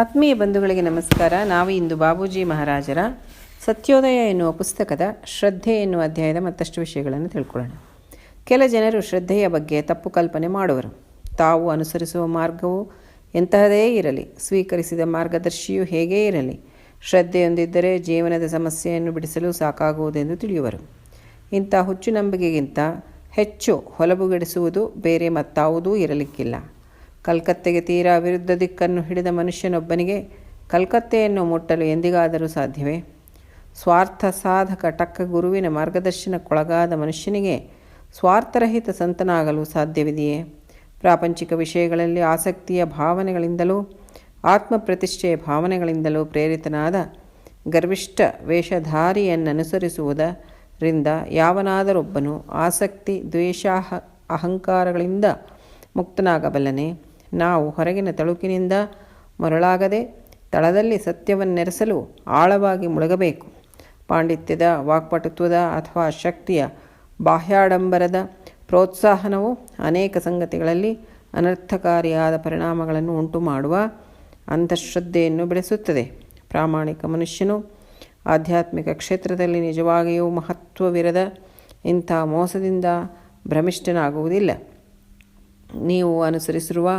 ಆತ್ಮೀಯ ಬಂಧುಗಳಿಗೆ ನಮಸ್ಕಾರ. ನಾವು ಇಂದು ಬಾಬೂಜಿ ಮಹಾರಾಜರ ಸತ್ಯೋದಯ ಎನ್ನುವ ಪುಸ್ತಕದ ಶ್ರದ್ಧೆ ಎನ್ನುವ ಅಧ್ಯಾಯದ ಮತ್ತಷ್ಟು ವಿಷಯಗಳನ್ನು ತಿಳ್ಕೊಳ್ಳೋಣ. ಕೆಲ ಜನರು ಶ್ರದ್ಧೆಯ ಬಗ್ಗೆ ತಪ್ಪು ಕಲ್ಪನೆ ಮಾಡುವರು. ತಾವು ಅನುಸರಿಸುವ ಮಾರ್ಗವು ಎಂತಹದೇ ಇರಲಿ, ಸ್ವೀಕರಿಸಿದ ಮಾರ್ಗದರ್ಶಿಯು ಹೇಗೇ ಇರಲಿ, ಶ್ರದ್ಧೆಯೊಂದಿದ್ದರೆ ಜೀವನದ ಸಮಸ್ಯೆಯನ್ನು ಬಿಡಿಸಲು ಸಾಕಾಗುವುದೆಂದು ತಿಳಿಯುವರು. ಇಂಥ ಹುಚ್ಚು ನಂಬಿಕೆಗಿಂತ ಹೆಚ್ಚು ಹೊಲಬುಗೆಡಿಸುವುದು ಬೇರೆ ಮತ್ತಾವುದೂ ಇರಲಿಕ್ಕಿಲ್ಲ. ಕಲ್ಕತ್ತೆಗೆ ತೀರಾ ವಿರುದ್ಧ ದಿಕ್ಕನ್ನು ಹಿಡಿದ ಮನುಷ್ಯನೊಬ್ಬನಿಗೆ ಕಲ್ಕತ್ತೆಯನ್ನು ಮುಟ್ಟಲು ಎಂದಿಗಾದರೂ ಸಾಧ್ಯವೇ? ಸ್ವಾರ್ಥ ಸಾಧಕ ಟಕ್ಕ ಗುರುವಿನ ಮಾರ್ಗದರ್ಶನಕ್ಕೊಳಗಾದ ಮನುಷ್ಯನಿಗೆ ಸ್ವಾರ್ಥರಹಿತ ಸಂತನಾಗಲು ಸಾಧ್ಯವಿದೆಯೇ? ಪ್ರಾಪಂಚಿಕ ವಿಷಯಗಳಲ್ಲಿ ಆಸಕ್ತಿಯ ಭಾವನೆಗಳಿಂದಲೂ, ಆತ್ಮಪ್ರತಿಷ್ಠೆಯ ಭಾವನೆಗಳಿಂದಲೂ ಪ್ರೇರಿತನಾದ ಗರ್ವಿಷ್ಠ ವೇಷಧಾರಿಯನ್ನನುಸರಿಸುವುದರಿಂದ ಯಾವನಾದರೊಬ್ಬನು ಆಸಕ್ತಿ, ದ್ವೇಷಾಹ, ಅಹಂಕಾರಗಳಿಂದ ಮುಕ್ತನಾಗಬಲ್ಲನೆ? ನಾವು ಹೊರಗಿನ ತಳುಕಿನಿಂದ ಮರಳಾಗದೆ ತಳದಲ್ಲಿ ಸತ್ಯವನ್ನೆರೆಸಲು ಆಳವಾಗಿ ಮುಳುಗಬೇಕು. ಪಾಂಡಿತ್ಯದ ವಾಕ್ಪಟುತ್ವದ ಅಥವಾ ಶಕ್ತಿಯ ಬಾಹ್ಯಾಡಂಬರದ ಪ್ರೋತ್ಸಾಹನವು ಅನೇಕ ಸಂಗತಿಗಳಲ್ಲಿ ಅನರ್ಥಕಾರಿಯಾದ ಪರಿಣಾಮಗಳನ್ನು ಉಂಟು ಮಾಡುವ ಅಂತಃಶ್ರದ್ಧೆಯನ್ನು ಬೆಳೆಸುತ್ತದೆ. ಪ್ರಾಮಾಣಿಕ ಮನುಷ್ಯನು ಆಧ್ಯಾತ್ಮಿಕ ಕ್ಷೇತ್ರದಲ್ಲಿ ನಿಜವಾಗಿಯೂ ಮಹತ್ವವಿರದ ಇಂಥ ಮೋಸದಿಂದ ಭ್ರಮಿಷ್ಠನಾಗುವುದಿಲ್ಲ. ನೀವು ಅನುಸರಿಸಿರುವ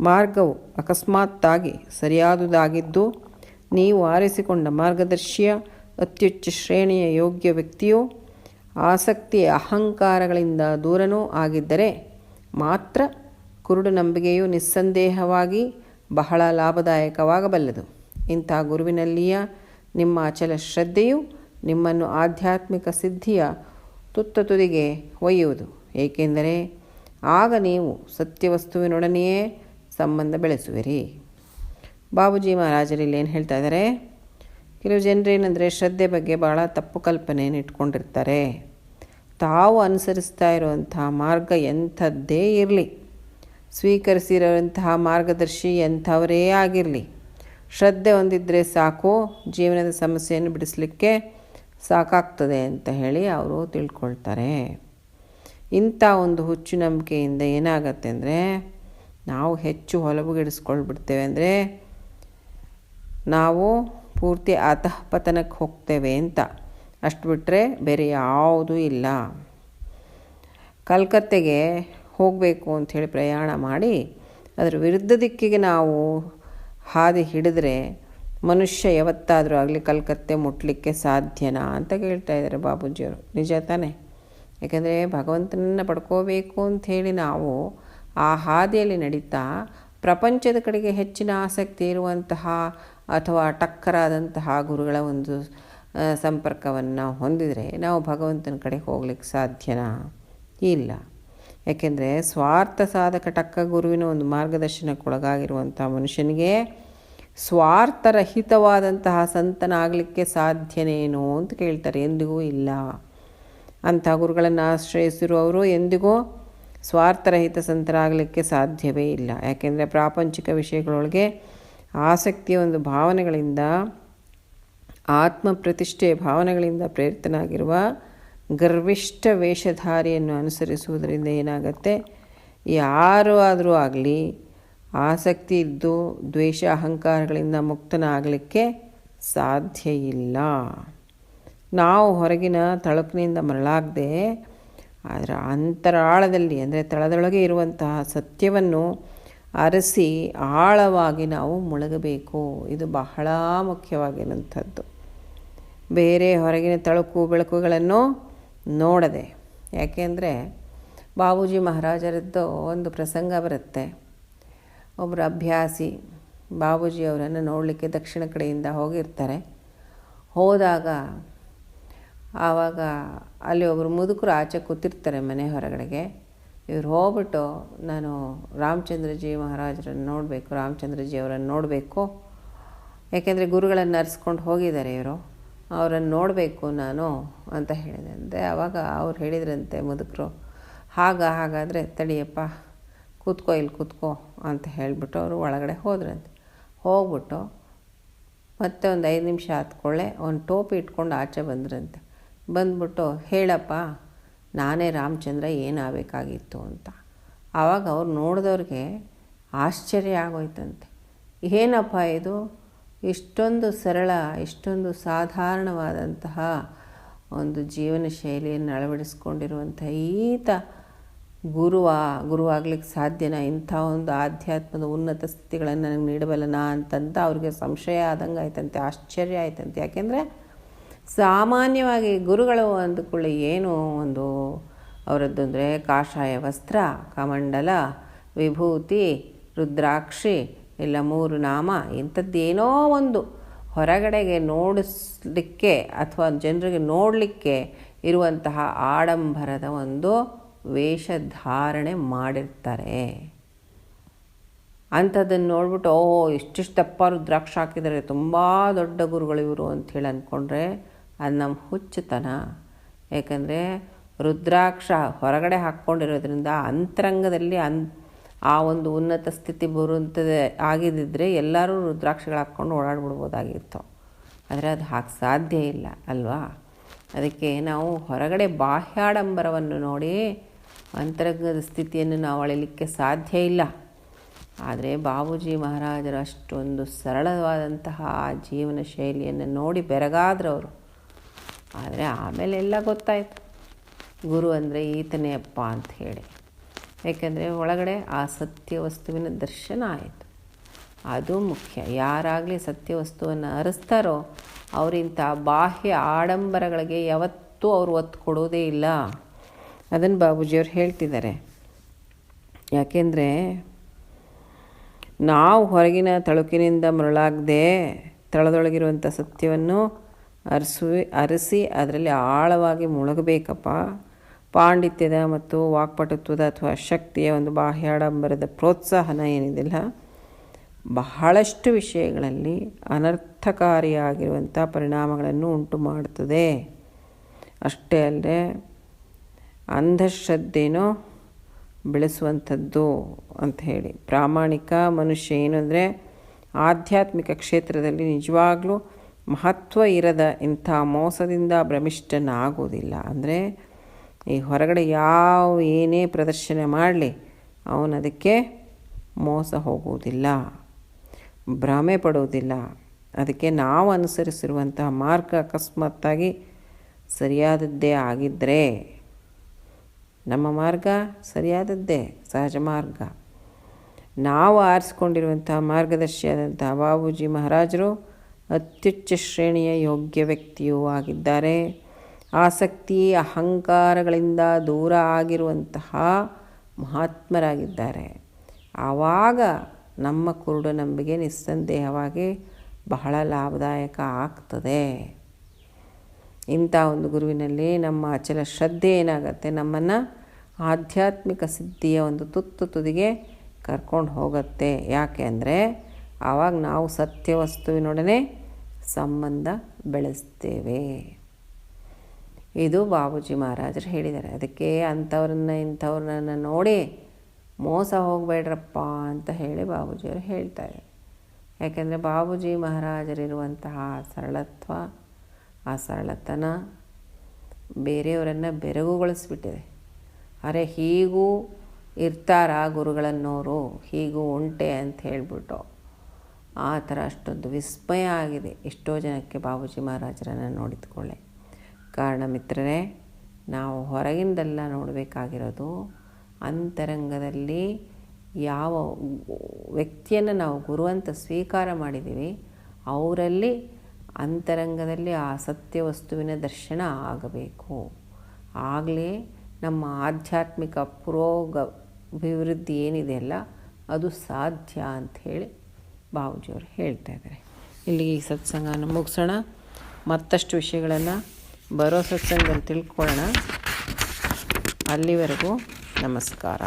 ಮಾರ್ಗವು ಅಕಸ್ಮಾತ್ತಾಗಿ ಸರಿಯಾದುದಾಗಿದ್ದು, ನೀವು ಆರಿಸಿಕೊಂಡ ಮಾರ್ಗದರ್ಶಿಯ ಅತ್ಯುಚ್ಚ ಶ್ರೇಣಿಯ ಯೋಗ್ಯ ವ್ಯಕ್ತಿಯು, ಆಸಕ್ತಿಯ ಅಹಂಕಾರಗಳಿಂದ ದೂರನೂ ಆಗಿದ್ದರೆ ಮಾತ್ರ ಕುರುಡು ನಂಬಿಕೆಯು ನಿಸ್ಸಂದೇಹವಾಗಿ ಬಹಳ ಲಾಭದಾಯಕವಾಗಬಲ್ಲದು. ಇಂಥ ಗುರುವಿನಲ್ಲಿಯ ನಿಮ್ಮ ಅಚಲ ಶ್ರದ್ಧೆಯು ನಿಮ್ಮನ್ನು ಆಧ್ಯಾತ್ಮಿಕ ಸಿದ್ಧಿಯ ತುತ್ತ ತುದಿಗೆ ಒಯ್ಯುವುದು. ಏಕೆಂದರೆ ಆಗ ನೀವು ಸತ್ಯವಸ್ತುವಿನೊಡನೆಯೇ ಸಂಬಂಧ ಬೆಳೆಸುವಿರಿ. ಬಾಬೂಜಿ ಮಹಾರಾಜರಲ್ಲಿ ಏನು ಹೇಳ್ತಾ ಇದ್ದಾರೆ ಕೆಲವು ಜನರೇನೆಂದರೆ ಶ್ರದ್ಧೆ ಬಗ್ಗೆ ಭಾಳ ತಪ್ಪು ಕಲ್ಪನೆಯನ್ನು ಇಟ್ಕೊಂಡಿರ್ತಾರೆ. ತಾವು ಅನುಸರಿಸ್ತಾ ಇರುವಂತಹ ಮಾರ್ಗ ಎಂಥದ್ದೇ ಇರಲಿ. ಸ್ವೀಕರಿಸಿರುವಂತಹ ಮಾರ್ಗದರ್ಶಿ ಎಂಥವರೇ ಆಗಿರಲಿ. ಶ್ರದ್ಧೆ ಹೊಂದಿದ್ದರೆ ಸಾಕು, ಜೀವನದ ಸಮಸ್ಯೆಯನ್ನು ಬಿಡಿಸಲಿಕ್ಕೆ ಸಾಕಾಗ್ತದೆ ಅಂತ ಹೇಳಿ ಅವರು ತಿಳ್ಕೊಳ್ತಾರೆ. ಇಂಥ ಒಂದು ಹುಚ್ಚು ನಂಬಿಕೆಯಿಂದ ಏನಾಗತ್ತೆ ಅಂದರೆ ನಾವು ಹೆಚ್ಚು ಹೊಲಬುಗಿಡಿಸ್ಕೊಳ್ಬಿಡ್ತೇವೆ ಅಂದರೆ ನಾವು ಪೂರ್ತಿ ಅತಃಪತನಕ್ಕೆ ಹೋಗ್ತೇವೆ ಅಂತ. ಅಷ್ಟು ಬಿಟ್ಟರೆ ಬೇರೆ ಯಾವುದೂ ಇಲ್ಲ. ಕಲ್ಕತ್ತೆಗೆ ಹೋಗಬೇಕು ಅಂಥೇಳಿ ಪ್ರಯಾಣ ಮಾಡಿ, ಅದರ ವಿರುದ್ಧ ದಿಕ್ಕಿಗೆ ನಾವು ಹಾದಿ ಹಿಡಿದ್ರೆ ಮನುಷ್ಯ ಯಾವತ್ತಾದರೂ ಆಗಲಿ ಕಲ್ಕತ್ತೆ ಮುಟ್ಟಲಿಕ್ಕೆ ಸಾಧ್ಯನಾ ಅಂತ ಕೇಳ್ತಾ ಇದ್ದಾರೆ ಬಾಬೂಜಿಯವರು. ನಿಜ ತಾನೇ. ಯಾಕೆಂದರೆ ಭಗವಂತನನ್ನು ಪಡ್ಕೋಬೇಕು ಅಂಥೇಳಿ ನಾವು ಆ ಹಾದಿಯಲ್ಲಿ ನಡೀತಾ ಪ್ರಪಂಚದ ಕಡೆಗೆ ಹೆಚ್ಚಿನ ಆಸಕ್ತಿ ಇರುವಂತಹ ಅಥವಾ ಟಕ್ಕರಾದಂತಹ ಗುರುಗಳ ಒಂದು ಸಂಪರ್ಕವನ್ನು ಹೊಂದಿದರೆ ನಾವು ಭಗವಂತನ ಕಡೆ ಹೋಗ್ಲಿಕ್ಕೆ ಸಾಧ್ಯನಾ? ಇಲ್ಲ. ಯಾಕೆಂದರೆ ಸ್ವಾರ್ಥ ಸಾಧಕ ಟಕ್ಕ ಗುರುವಿನ ಒಂದು ಮಾರ್ಗದರ್ಶನಕ್ಕೊಳಗಾಗಿರುವಂಥ ಮನುಷ್ಯನಿಗೆ ಸ್ವಾರ್ಥರಹಿತವಾದಂತಹ ಸಂತನಾಗಲಿಕ್ಕೆ ಸಾಧ್ಯನೇನೋ ಅಂತ ಕೇಳ್ತಾರೆ. ಎಂದಿಗೂ ಇಲ್ಲ. ಅಂಥ ಗುರುಗಳನ್ನು ಆಶ್ರಯಿಸಿರುವವರು ಎಂದಿಗೂ ಸ್ವಾರ್ಥರಹಿತ ಸಂತರಾಗಲಿಕ್ಕೆ ಸಾಧ್ಯವೇ ಇಲ್ಲ. ಯಾಕೆಂದರೆ ಪ್ರಾಪಂಚಿಕ ವಿಷಯಗಳೊಳಗೆ ಆಸಕ್ತಿಯ ಒಂದು ಭಾವನೆಗಳಿಂದ ಆತ್ಮ ಪ್ರತಿಷ್ಠೆಯ ಭಾವನೆಗಳಿಂದ ಪ್ರೇರಿತನಾಗಿರುವ ಗರ್ವಿಷ್ಠ ವೇಷಧಾರಿಯನ್ನು ಅನುಸರಿಸುವುದರಿಂದ ಏನಾಗುತ್ತೆ? ಯಾರು ಆದರೂ ಆಗಲಿ, ಆಸಕ್ತಿ ಇದ್ದು ದ್ವೇಷ, ಅಹಂಕಾರಗಳಿಂದ ಮುಕ್ತನಾಗಲಿಕ್ಕೆ ಸಾಧ್ಯ ಇಲ್ಲ. ನಾವು ಹೊರಗಿನ ತಳುಕಿನಿಂದ ಮರಳಾಗದೆ ಅದರ ಅಂತರಾಳದಲ್ಲಿ, ಅಂದರೆ ತಳದೊಳಗೆ ಇರುವಂತಹ ಸತ್ಯವನ್ನು ಅರಸಿ ಆಳವಾಗಿ ನಾವು ಮುಳುಗಬೇಕು. ಇದು ಬಹಳ ಮುಖ್ಯವಾಗಿರುವಂಥದ್ದು. ಬೇರೆ ಹೊರಗಿನ ತಳುಕು ಬೆಳಕುಗಳನ್ನು ನೋಡದೆ. ಯಾಕೆಂದರೆ ಬಾಬೂಜಿ ಮಹಾರಾಜರದ್ದು ಒಂದು ಪ್ರಸಂಗ ಬರುತ್ತೆ. ಒಬ್ಬರು ಅಭ್ಯಾಸಿ ಬಾಬೂಜಿ ಅವರನ್ನು ನೋಡಲಿಕ್ಕೆ ದಕ್ಷಿಣ ಕಡೆಯಿಂದ ಹೋಗಿರ್ತಾರೆ. ಹೋದಾಗ ಆವಾಗ ಅಲ್ಲಿ ಒಬ್ಬರು ಮುದುಕರು ಆಚೆ ಕೂತಿರ್ತಾರೆ ಮನೆ ಹೊರಗಡೆಗೆ. ಇವ್ರು ಹೋಗ್ಬಿಟ್ಟು, ನಾನು ರಾಮಚಂದ್ರಜಿ ಮಹಾರಾಜರನ್ನು ನೋಡಬೇಕು, ರಾಮಚಂದ್ರಜಿ ಅವರನ್ನು ನೋಡಬೇಕು. ಯಾಕೆಂದರೆ ಗುರುಗಳನ್ನು ನರ್ಸ್ಕೊಂಡು ಹೋಗಿದ್ದಾರೆ ಇವರು. ಅವರನ್ನು ನೋಡಬೇಕು ನಾನು, ಅಂತ ಹೇಳಿದೆ. ಅಂದರೆ ಆವಾಗ ಅವ್ರು ಹೇಳಿದ್ರಂತೆ ಮುದುಕರು, ಹಾಗ, ಹಾಗಾದರೆ ತಡಿಯಪ್ಪ, ಕೂತ್ಕೋ ಇಲ್ಲಿ ಕೂತ್ಕೋ, ಅಂತ ಹೇಳಿಬಿಟ್ಟು ಅವರು ಒಳಗಡೆ ಹೋದ್ರಂತೆ. ಹೋಗ್ಬಿಟ್ಟು ಮತ್ತೆ ಒಂದು ಐದು ನಿಮಿಷ ಹತ್ಕೊಳ್ಳೆ ಒಂದು ಟೋಪಿ ಇಟ್ಕೊಂಡು ಆಚೆ ಬಂದ್ರಂತೆ. ಬಂದ್ಬಿಟ್ಟು, ಹೇಳಪ್ಪ, ನಾನೇ ರಾಮಚಂದ್ರ ಏನಾಗಬೇಕಾಗಿತ್ತು ಅಂತ. ಆವಾಗ ಅವ್ರು ನೋಡಿದವ್ರಿಗೆ ಆಶ್ಚರ್ಯ ಆಗೋಯ್ತಂತೆ. ಏನಪ್ಪ ಇದು? ಇಷ್ಟೊಂದು ಸರಳ, ಇಷ್ಟೊಂದು ಸಾಧಾರಣವಾದಂತಹ ಒಂದು ಜೀವನ ಶೈಲಿಯನ್ನು ಅಳವಡಿಸ್ಕೊಂಡಿರುವಂಥ ಈತ ಗುರುವ, ಗುರುವಾಗ್ಲಿಕ್ಕೆ ಸಾಧ್ಯನಾ? ಇಂಥ ಒಂದು ಆಧ್ಯಾತ್ಮದ ಉನ್ನತ ಸ್ಥಿತಿಗಳನ್ನು ನನಗೆ ನೀಡಬಲ್ಲನಾ ಅಂತಂತ ಅವ್ರಿಗೆ ಸಂಶಯ ಆದಂಗೆ ಆಯ್ತಂತೆ ಆಶ್ಚರ್ಯ ಆಯ್ತಂತೆ. ಯಾಕೆಂದರೆ ಸಾಮಾನ್ಯವಾಗಿ ಗುರುಗಳು ಅಂದುಕೊಳ್ಳಿ ಏನು ಒಂದು ಅವರದ್ದು ಅಂದರೆ ಕಾಷಾಯ ವಸ್ತ್ರ, ಕಮಂಡಲ, ವಿಭೂತಿ, ರುದ್ರಾಕ್ಷಿ, ಇಲ್ಲ ಮೂರು ನಾಮ, ಇಂಥದ್ದೇನೋ ಒಂದು ಹೊರಗಡೆಗೆ ನೋಡಿಸ್ಲಿಕ್ಕೆ ಅಥವಾ ಜನರಿಗೆ ನೋಡಲಿಕ್ಕೆ ಇರುವಂತಹ ಆಡಂಬರದ ಒಂದು ವೇಷಧಾರಣೆ ಮಾಡಿರ್ತಾರೆ. ಅಂಥದ್ದನ್ನು ನೋಡ್ಬಿಟ್ಟು ಓ ಇಷ್ಟಿಷ್ಟು ದಪ್ಪ ರುದ್ರಾಕ್ಷ ಹಾಕಿದ್ದಾರೆ, ತುಂಬ ದೊಡ್ಡ ಗುರುಗಳು ಇವರು ಅಂಥೇಳಿ ಅಂದ್ಕೊಂಡ್ರೆ ಅದು ನಮ್ಮ ಹುಚ್ಚುತನ. ಯಾಕಂದರೆ ರುದ್ರಾಕ್ಷ ಹೊರಗಡೆ ಹಾಕ್ಕೊಂಡಿರೋದ್ರಿಂದ ಅಂತರಂಗದಲ್ಲಿ ಅನ್, ಆ ಒಂದು ಉನ್ನತ ಸ್ಥಿತಿ ಬರುವಂಥದ್ದು ಆಗಿದ್ದಿದ್ರೆ ಎಲ್ಲರೂ ರುದ್ರಾಕ್ಷಗಳು ಹಾಕ್ಕೊಂಡು ಓಡಾಡ್ಬಿಡ್ಬೋದಾಗಿತ್ತು. ಆದರೆ ಅದು ಹಾಕಿ, ಸಾಧ್ಯ ಇಲ್ಲ, ಅಲ್ವಾ? ಅದಕ್ಕೆ ನಾವು ಹೊರಗಡೆ ಬಾಹ್ಯಾಡಂಬರವನ್ನು ನೋಡಿ ಅಂತರಂಗದ ಸ್ಥಿತಿಯನ್ನು ನಾವು ಅಳಿಲಿಕ್ಕೆ ಸಾಧ್ಯ ಇಲ್ಲ. ಆದರೆ ಬಾಬೂಜಿ ಮಹಾರಾಜರು ಅಷ್ಟೊಂದು ಸರಳವಾದಂತಹ ಜೀವನ ಶೈಲಿಯನ್ನು ನೋಡಿ ಬೆರಗಾದ್ರವರು. ಆದರೆ ಆಮೇಲೆ ಎಲ್ಲ ಗೊತ್ತಾಯಿತು. ಗುರು ಅಂದರೆ ಈತನೇ ಅಪ್ಪ ಅಂತ ಹೇಳಿ. ಏಕೆಂದರೆ ಒಳಗಡೆ ಆ ಸತ್ಯ ವಸ್ತುವಿನ ದರ್ಶನ ಆಯಿತು. ಅದು ಮುಖ್ಯ. ಯಾರಾಗಲಿ ಸತ್ಯ ವಸ್ತುವನ್ನು ಅರಿಸ್ತಾರೋ ಅವರಿಂಥ ಬಾಹ್ಯ ಆಡಂಬರಗಳಿಗೆ ಯಾವತ್ತೂ ಅವರು ಒತ್ತು ಕೊಡೋದೇ ಇಲ್ಲ. ಅದನ್ನು ಬಾಬೂಜಿಯವ್ರು ಹೇಳ್ತಿದ್ದಾರೆ. ಯಾಕೆಂದರೆ ನಾವು ಹೊರಗಿನ ತಳುಕಿನಿಂದ ಮರಳಾಗದೆ ತಳದೊಳಗಿರುವಂಥ ಸತ್ಯವನ್ನು ಅರಸುವಿ ಅರಸಿ ಅದರಲ್ಲಿ ಆಳವಾಗಿ ಮುಳುಗಬೇಕಪ್ಪ. ಪಾಂಡಿತ್ಯದ ಮತ್ತು ವಾಕ್ಪಟುತ್ವದ ಅಥವಾ ಶಕ್ತಿಯ ಒಂದು ಬಾಹ್ಯಾಡಂಬರದ ಪ್ರೋತ್ಸಾಹನ ಏನಿದೆಯಲ್ಲ ಬಹಳಷ್ಟು ವಿಷಯಗಳಲ್ಲಿ ಅನರ್ಥಕಾರಿಯಾಗಿರುವಂಥ ಪರಿಣಾಮಗಳನ್ನು ಉಂಟು ಮಾಡುತ್ತದೆ. ಅಷ್ಟೇ ಅಲ್ಲದೆ ಅಂಧಶ್ರದ್ಧೆನೋ ಬೆಳೆಸುವಂಥದ್ದು ಅಂತ ಹೇಳಿ. ಪ್ರಾಮಾಣಿಕ ಮನುಷ್ಯ ಏನು ಅಂದರೆ ಆಧ್ಯಾತ್ಮಿಕ ಕ್ಷೇತ್ರದಲ್ಲಿ ನಿಜವಾಗ್ಲೂ ಮಹತ್ವ ಇರದ ಇಂಥ ಮೋಸದಿಂದ ಭ್ರಮಿಷ್ಠನಾಗೋದಿಲ್ಲ ಅಂದರೆ ಈ ಹೊರಗಡೆ ಯಾವ ಏನೇ ಪ್ರದರ್ಶನ ಮಾಡಲಿ, ಅವನು ಅದಕ್ಕೆ ಮೋಸ ಹೋಗುವುದಿಲ್ಲ, ಭ್ರಮೆ ಪಡುವುದಿಲ್ಲ. ಅದಕ್ಕೆ ನಾವು ಅನುಸರಿಸಿರುವಂತಹ ಮಾರ್ಗ ಅಕಸ್ಮಾತ್ತಾಗಿ ಸರಿಯಾದದ್ದೇ ಆಗಿದ್ದರೆ ನಮ್ಮ ಮಾರ್ಗ ಸರಿಯಾದದ್ದೇ, ಸಹಜ ಮಾರ್ಗ. ನಾವು ಆರಿಸ್ಕೊಂಡಿರುವಂತಹ ಮಾರ್ಗದರ್ಶಿಯಾದಂತಹ ಬಾಬೂಜಿ ಮಹಾರಾಜರು ಅತ್ಯುಚ್ಚ ಶ್ರೇಣಿಯ ಯೋಗ್ಯ ವ್ಯಕ್ತಿಯೂ ಆಗಿದ್ದಾರೆ. ಆಸಕ್ತಿ, ಅಹಂಕಾರಗಳಿಂದ ದೂರ ಆಗಿರುವಂತಹ ಮಹಾತ್ಮರಾಗಿದ್ದಾರೆ. ಆವಾಗ ನಮ್ಮ ಕುರುಡು ನಂಬಿಕೆ ನಿಸ್ಸಂದೇಹವಾಗಿ ಬಹಳ ಲಾಭದಾಯಕ ಆಗ್ತದೆ. ಇಂಥ ಒಂದು ಗುರುವಿನಲ್ಲಿ ನಮ್ಮ ಅಚಲ ಶ್ರದ್ಧೆ ಏನಾಗುತ್ತೆ? ನಮ್ಮನ್ನು ಆಧ್ಯಾತ್ಮಿಕ ಸಿದ್ಧಿಯ ಒಂದು ತುತ್ತು ತುದಿಗೆ ಕರ್ಕೊಂಡು ಹೋಗುತ್ತೆ. ಯಾಕೆ ಅಂದರೆ, ಆವಾಗ ನಾವು ಸತ್ಯ ವಸ್ತುವಿನೊಡನೆ ಸಂಬಂಧ ಬೆಳೆಸ್ತೇವೆ. ಇದು ಬಾಬೂಜಿ ಮಹಾರಾಜರು ಹೇಳಿದ್ದಾರೆ. ಅದಕ್ಕೆ ಅಂಥವ್ರನ್ನ ಇಂಥವ್ರನ್ನ ನೋಡಿ ಮೋಸ ಹೋಗಬೇಡ್ರಪ್ಪ ಅಂತ ಹೇಳಿ ಬಾಬೂಜಿಯವರು ಹೇಳ್ತಾರೆ ಯಾಕೆಂದರೆ ಬಾಬೂಜಿ ಮಹಾರಾಜರಿರುವಂತಹ ಸರಳತ್ವ, ಆ ಸರಳತನ ಬೇರೆಯವರನ್ನು ಬೆರಗುಗೊಳಿಸ್ಬಿಟ್ಟಿದೆ. ಅರೆ ಹೀಗೂ ಇರ್ತಾರ ಗುರುಗಳನ್ನೋರು? ಹೀಗೂ ಉಂಟೆ ಅಂತ ಹೇಳಿಬಿಟ್ಟು. ಆ ಥರ ಅಷ್ಟೊಂದು ವಿಸ್ಮಯ ಆಗಿದೆ. ಎಷ್ಟೋ ಜನಕ್ಕೆ ಬಾಬೂಜಿ ಮಹಾರಾಜರನ್ನು ನೋಡಿದ್ಕೊಳ್ಳೆ. ಕಾರಣ ಮಿತ್ರರೇ, ನಾವು ಹೊರಗಿಂದೆಲ್ಲ ನೋಡಬೇಕಾಗಿರೋದು ಅಂತರಂಗದಲ್ಲಿ ಯಾವ ವ್ಯಕ್ತಿಯನ್ನು ನಾವು ಗುರು ಅಂತ ಸ್ವೀಕಾರ ಮಾಡಿದ್ದೀವಿ, ಅವರಲ್ಲಿ ಅಂತರಂಗದಲ್ಲಿ ಆ ಸತ್ಯ ವಸ್ತುವಿನ ದರ್ಶನ ಆಗಬೇಕು. ಆಗಲೇ ನಮ್ಮ ಆಧ್ಯಾತ್ಮಿಕ ಪುರೋಗ ಅಭಿವೃದ್ಧಿ ಏನಿದೆಯಲ್ಲ ಅದು ಸಾಧ್ಯ ಅಂಥೇಳಿ ಬಾಬೂಜಿಯವರು ಹೇಳ್ತಾ ಇದ್ದಾರೆ. ಇಲ್ಲಿಗೆ ಈ ಸತ್ಸಂಗನ ಮುಗಿಸೋಣ. ಮತ್ತಷ್ಟು ವಿಷಯಗಳನ್ನು ಬರೋ ಸತ್ಸಂಗದಲ್ಲಿ ತಿಳ್ಕೊಳ್ಳೋಣ. ಅಲ್ಲಿವರೆಗೂ ನಮಸ್ಕಾರ.